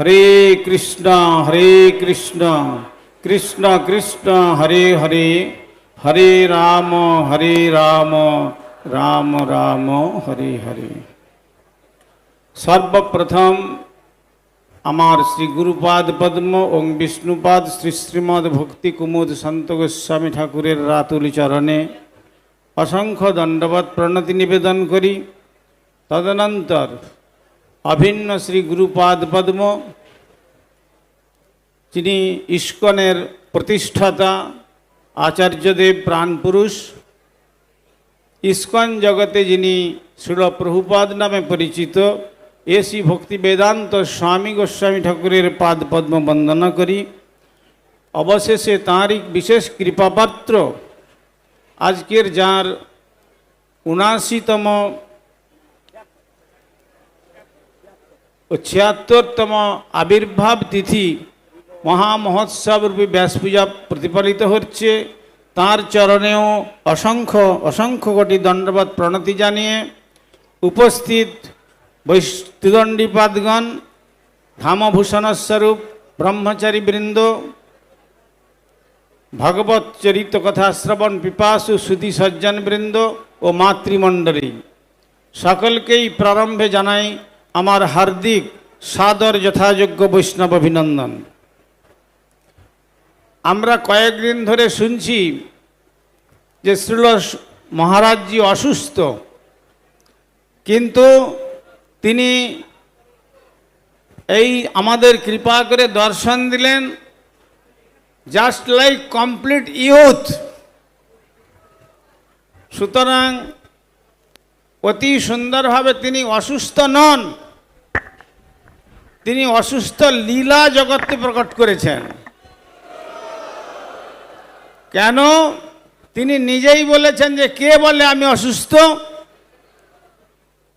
হরে কৃষ্ণ হরে কৃষ্ণ কৃষ্ণ কৃষ্ণ, হরে হরে হরে রাম হরে রাম রাম রাম, হরে হরে। সর্বপ্রথম আমার শ্রী গুরুপাদ পদ্ম ওং বিষ্ণুপাদ শ্রী শ্রীমদ ভক্তি কুমুদ সন্ত গোস্বামী ঠাকুরের রাতুলি চরণে অসংখ্য দণ্ডবত প্রণতি নিবেদন করি। তদনন্তর অভিন্ন শ্রী গুরুপাদ পদ্ম, যিনি ইস্কনের প্রতিষ্ঠাতা আচার্যদেব প্রাণপুরুষ, ইস্কন জগতে যিনি শিল প্রভুপাদ নামে পরিচিত এসি ভক্তি বেদান্ত স্বামী গোস্বামী ঠাকুরের পাদ পদ্ম বন্দনা করি। অবশেষে তাঁরই বিশেষ কৃপাপাত্র, আজকের যার উনাশিতম ও ছিয়াত্তরতম আবির্ভাব তিথি মহামহোৎসব রূপে ব্যাস পূজা প্রতিপালিত হচ্ছে। তার চরণেও অসংখ্য অসংখ্য কোটি দণ্ডবাদ প্রণতি জানিয়ে উপস্থিত বৈষ্ণদণ্ডীপাদগণ, ধামভূষণস্বরূপ ব্রহ্মচারী বৃন্দ ভগবত চরিত কথা শ্রবণ পিপাসু সুধী সজ্জন বৃন্দ ও মাতৃমণ্ডলী। সকলকেই প্রারম্ভে জানাই আমার হার্দিক সাদর যথাযোগ্য বৈষ্ণব অভিনন্দন। আমরা কয়েকদিন ধরে শুনছি যে শ্রীল মহারাজজি অসুস্থ, কিন্তু তিনি এই আমাদের কৃপা করে দর্শন দিলেন জাস্ট লাইক কমপ্লিট ইউথ সুতরাং অতি সুন্দরভাবে তিনি অসুস্থ নন। তিনি অসুস্থ লীলা জগতে প্রকট করেছেন। কেন? তিনি নিজেই বলেছেন যে কে বলে আমি অসুস্থ?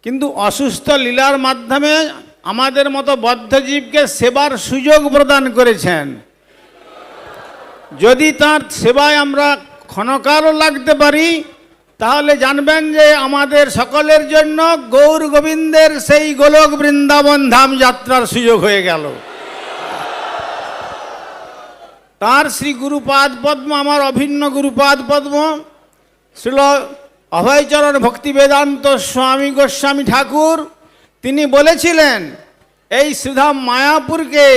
কিন্তু অসুস্থ লীলার মাধ্যমে আমাদের মতো বদ্ধজীবকে সেবার সুযোগ প্রদান করেছেন। যদি তার সেবায় আমরা ক্ষণকালও লাগতে পারি তাহলে জানবেন যে আমাদের সকলের জন্য গৌর গোবিন্দের সেই গোলক বৃন্দাবন ধাম যাত্রার সুযোগ হয়ে গেল। তার শ্রী গুরুপাদ পদ্ম, আমার অভিন্ন গুরুপাদ পদ্ম, শ্রীল অভয়চরণ ভক্তি বেদান্ত স্বামী গোস্বামী ঠাকুর, তিনি বলেছিলেন, এই শ্রীধাম মায়াপুরকে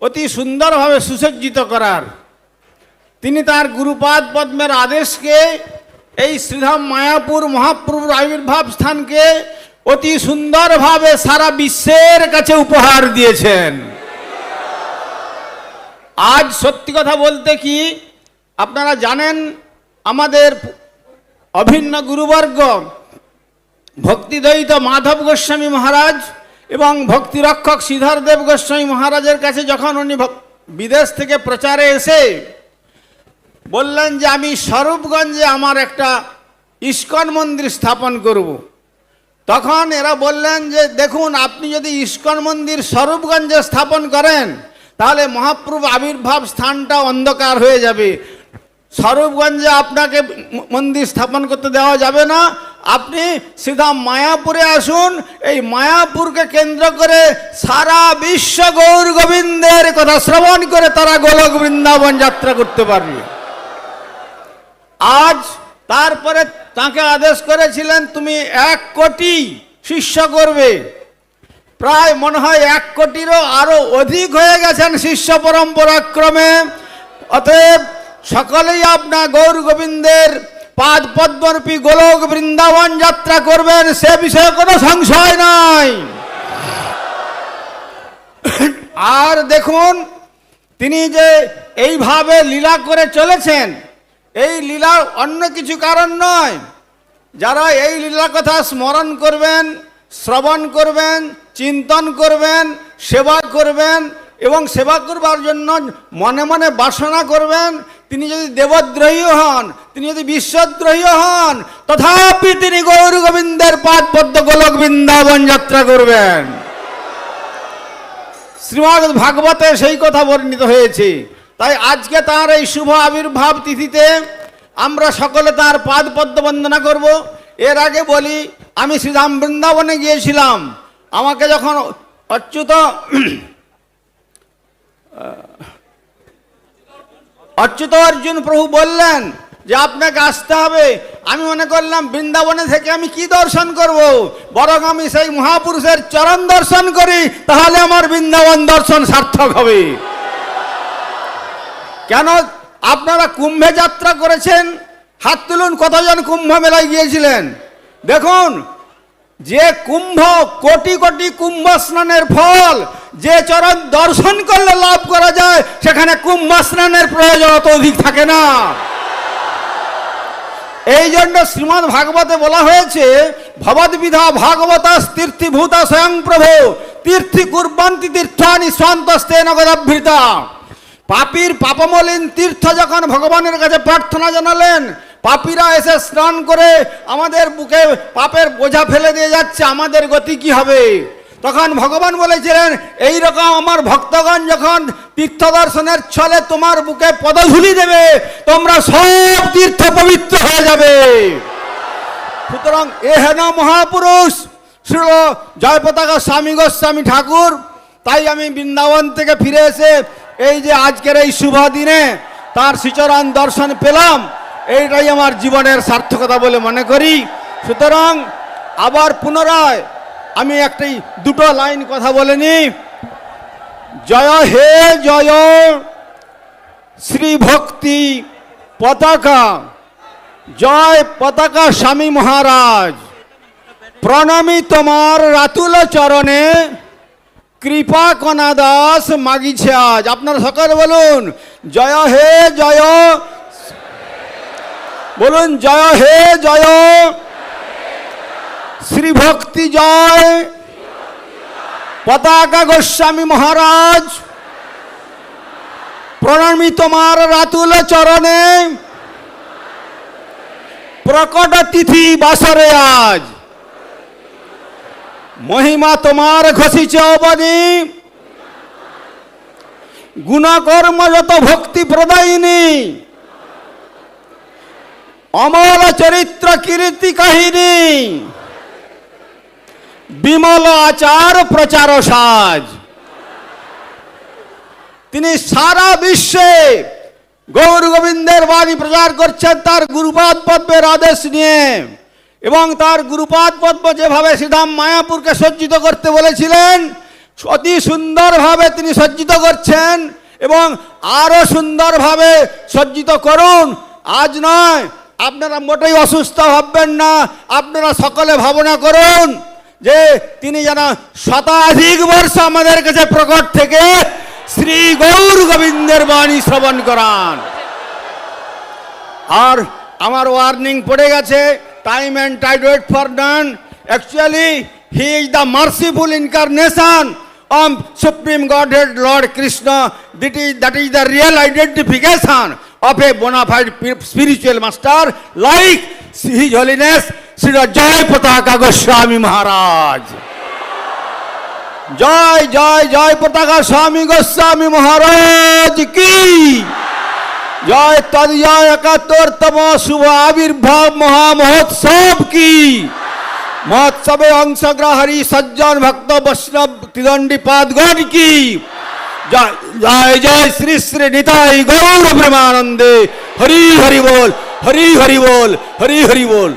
অতি সুন্দরভাবে সুসজ্জিত করার। তিনি তার গুরুপাদ পদ্মের আদেশকে এই শ্রীধাম মায়াপুর মহাপ্রভুর আবির্ভাব স্থানকে অতি সুন্দরভাবে সারা বিশ্বের কাছে উপহার দিয়েছেন। আজ সত্যি কথা বলতে কি, আপনারা জানেন আমাদের অভিন্ন গুরুবর্গ, ভক্তিদ্বৈত মাধব গোস্বামী মহারাজ এবং ভক্তিরক্ষক শ্রীধর দেব গোস্বামী মহারাজের কাছে যখন উনি বিদেশ থেকে প্রচারে এসে বললেন যে আমি স্বরূপগঞ্জে আমার একটা ইস্কন মন্দির স্থাপন করব। তখন এরা বললেন যে, দেখুন, আপনি যদি ইস্কন মন্দির স্বরূপগঞ্জে স্থাপন করেন, তাহলে মহাপ্রভু আবির্ভাব স্থানটা অন্ধকার হয়ে যাবে। স্বরূপগঞ্জে আপনাকে মন্দির স্থাপন করতে দেওয়া যাবে না। আপনি সিধা মায়াপুরে আসুন। এই মায়াপুরকে কেন্দ্র করে সারা বিশ্ব গৌর গোবিন্দের কথা শ্রবণ করে তারা গোলক বৃন্দাবন যাত্রা করতে পারবে। আজ তারপরে তাকে আদেশ করেছিলেন, তুমি এক কোটি শিষ্য করবে। প্রায় মনে হয় এক কোটিরও আরও অধিক হয়ে গেছেন শিষ্য পরম্পরাক্রমে। অতএব সকলেই আপনার গৌর গোবিন্দের পাদ পদ্মরূপী গোলক বৃন্দাবন যাত্রা করবেন, সে বিষয়ে কোনো সংশয় নাই। আর দেখুন, তিনি যে এইভাবে লীলা করে চলেছেন এই লীলার অন্য কিছু কারণ নয়। যারা এই লীলা কথা স্মরণ করবেন, শ্রবণ করবেন, চিন্তন করবেন, সেবা করবেন এবং সেবা করবার জন্য মনে মনে বাসনা করবেন, তিনি যদি দেবদ্রোহী হন, তিনি যদি বিশ্বদ্রোহী হন, তথাপি তিনি গৌর গোবিন্দের পাদ পদ্ম গোলক বৃন্দাবন যাত্রা করবেন। শ্রীমদ ভাগবতে সেই কথা বর্ণিত হয়েছে। তাই আজকে তার এই শুভ আবির্ভাব তিথিতে আমরা সকলে তার পাদ পদ্ম বন্দনা করব। এর আগে বলি, আমি শ্রীরাম বৃন্দাবনে গিয়েছিলাম। আমাকে যখন অচ্যুত অচ্যুত অর্জুন প্রভু বললেন যে আপনাকে আসতে হবে। আমি মনে করলাম, বৃন্দাবনে থেকে আমি কি দর্শন করব। বরং আমি সেই মহাপুরুষের চরণ দর্শন করি, তাহলে আমার বৃন্দাবন দর্শন সার্থক হবে। কেন আপনারা কুম্ভে যাত্রা করেছেন? হাত তুলুন, কতজন কুম্ভ মেলায় গিয়েছিলেন? দেখুন, যে কুম্ভ, কোটি কোটি কুম্ভ স্নানের ফল, যে চরণ দর্শন করলে লাভ করা যায়, সেখানে কুম্ভ স্নানের প্রয়োজন অত অধিক থাকে না। এই জন্য শ্রীমদ ভাগবতে বলা হয়েছে ভবদ্বিধা ভাগবত তীর্থিভূতা স্বয়ং প্রভু, তীর্থি কুর্বন্তি তীর্থানি সন্তস্তে নগদাভৃতা পাপীর পাপমলিন তীর্থ যখন ভগবানের কাছে প্রার্থনা জানালেন, পাপীরা এসে স্নান করে আমাদের বুকে পাপের বোঝা ফেলে দিয়ে যাচ্ছে, আমাদের গতি কি হবে? তখন ভগবান বলেছিলেন এই রকম আমার ভক্তগণ যখন তীর্থ দর্শনের ছলে তোমার বুকে পদধূলি দেবে, তোমরা সব তীর্থ পবিত্র হয়ে যাবে। সুতরাং এ হেন মহাপুরুষ শ্রী জয় পতাকা স্বামী গোস্বামী ঠাকুর, তাই আমি বৃন্দাবন থেকে ফিরে এসে এই যে আজকের এই শুভ দিনে তার শ্রীচরণ দর্শন পেলাম, এইটাই আমার জীবনের সার্থকতা বলে মনে করি। সুতরাং আবার পুনরায় আমি একটি দুটো লাইন কথা বলে নি। জয় হে জয় শ্রী ভক্তি পতাকা, জয় পতাকা স্বামী মহারাজ। প্রণামী তোমার রাতুল চরণে কৃপা কণা দাস মাগিছে আজ। আপনারা সকলে বলুন, জয় হে জয়। বলুন, জয় হে জয়। শ্রী ভক্তি জয়। পতাকা গোস্বামী মহারাজ। প্রণামী তোমার রাতুল চরণে। প্রকট তিথি বাসরে আজ। মহিমা তোমার ঘষিছে অবনি গুণকর্ম যত ভক্তি প্রদায়িনী। অমল চরিত্র কীর্তি কাহিনী। বিমল আচার প্রচার সাজ। তিনি সারা বিশ্বে গৌর গোবিন্দের বাণী প্রচার করছেন তার গুরুপাদ পদ্মের আদেশ নিয়ে। এবং তার গুরুপাদ পদ্ম যেভাবে শ্রীধাম মায়াপুরকে সজ্জিত করতে বলেছিলেন, অতি সুন্দরভাবে তিনি সজ্জিত করছেন এবং আরও সুন্দরভাবে সজ্জিত করুন। আজ নয়, আপনারা মোটেই অসুস্থ ভাববেন না, আপনারা সকলে ভাবনা করুন যে তিনি যেন শতাধিক বর্ষ আমাদের কাছে প্রকট থেকে শ্রী গৌর গোবিন্দের বাণী শ্রবণ করান। আর আমার ওয়ার্নিং পড়ে গেছে and tide wait for done actually he is the merciful incarnation of supreme godhead lord Krishna this is that is the real identification of a bona fide pi- spiritual master like His Holiness Sri Jai Pataka Goswami Maharaj. Jai Jai Jai Pataka Swami Goswami মহারাজ কি জয় তদ জয় একাত্তরতম শুভ আবির্ভাব মহা মহোৎসব কি মহোৎসবে অংশগ্রহী সজ্জন ভক্ত বৈষ্ণব ত্রিদণ্ডী পাদগণ কি জয় জয় জয় শ্রী শ্রী নিতাই গৌর প্রেমানন্দে হরি হরি বল হরি হরি বল হরি হরি বল